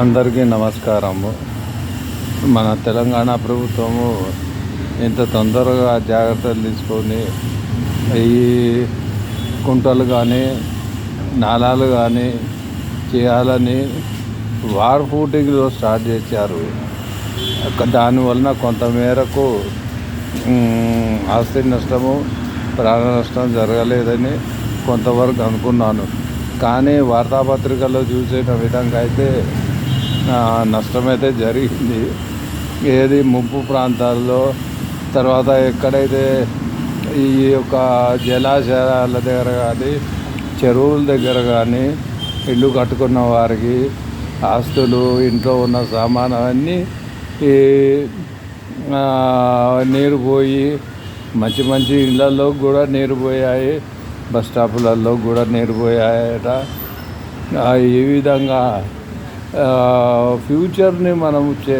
అందరికీ నమస్కారము. మన తెలంగాణ ప్రభుత్వము ఇంత తొందరగా జాగ్రత్తలు తీసుకొని ఈ కుంటలు కానీ నాళాలు కానీ చేయాలని వార్ ఫూటింగ్లో స్టార్ట్ చేశారు. దానివలన కొంతమేరకు ఆస్తి నష్టము ప్రాణ నష్టం జరగలేదని కొంతవరకు అనుకున్నాను. కానీ వార్తాపత్రికల్లో చూసిన విధంగా అయితే నష్టమైతే జరిగింది. ఏది ముంపు ప్రాంతాల్లో తర్వాత ఎక్కడైతే ఈ యొక్క జలాశయాల దగ్గర కానీ చెరువుల దగ్గర కానీ ఇల్లు కట్టుకున్న వారికి ఆస్తులు ఇంట్లో ఉన్న సామాను అన్నీ ఈ నీరు పోయి మంచి మంచి ఇళ్ళల్లో కూడా నీరు పోయాయి. బస్ స్టాపులలో కూడా నీరు పోయాయట. ఈ విధంగా ఫ్యూచర్ని మనం చే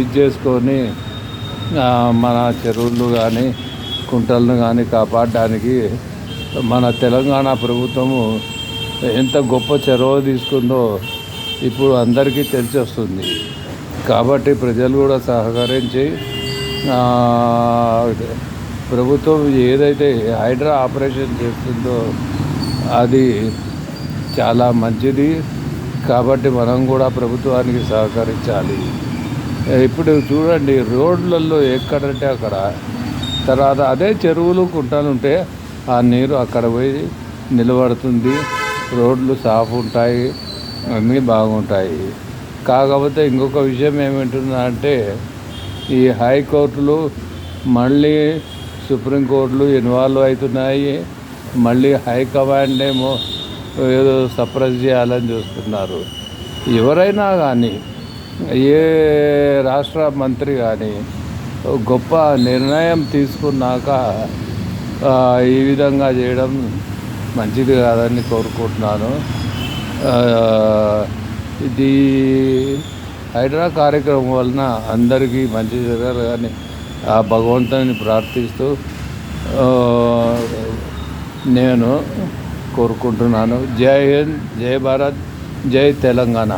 ఇది చేసుకొని మన చెరువులు కానీ కుంటలను కానీ కాపాడడానికి మన తెలంగాణ ప్రభుత్వము ఎంత గొప్ప చొరవ తీసుకుందో ఇప్పుడు అందరికీ తెలిసి వస్తుంది. కాబట్టి ప్రజలు కూడా సహకరించి ప్రభుత్వం ఏదైతే హైడ్రా ఆపరేషన్ చేస్తుందో అది చాలా మంచిది. కాబట్టి మనం కూడా ప్రభుత్వానికి సహకరించాలి. ఇప్పుడు చూడండి రోడ్లలో ఎక్కడంటే అక్కడ తర్వాత అదే చెరువులు కుంటలుంటే ఆ నీరు అక్కడ పోయి నిలబడుతుంది. రోడ్లు సాఫ్ ఉంటాయి అన్నీ బాగుంటాయి. కాకపోతే ఇంకొక విషయం ఏమింటుందంటే ఈ హైకోర్టులు మళ్ళీ సుప్రీంకోర్టులు ఇన్వాల్వ్ అవుతున్నాయి. మళ్ళీ హైకమాండ్ ఏమో ఏదో సప్రెస్ చేయాలని చూస్తున్నారు. ఎవరైనా కానీ ఏ రాష్ట్ర మంత్రి కానీ గొప్ప నిర్ణయం తీసుకున్నాక ఈ విధంగా చేయడం మంచిది కాదని కోరుకుంటున్నాను. ఇది హైడ్రా కార్యక్రమం వలన అందరికీ మంచి కానీ ఆ భగవంతుని ప్రార్థిస్తూ నేను కోరుకుంటున్నాను. జై హింద్ జై భారత్ జై తెలంగాణ.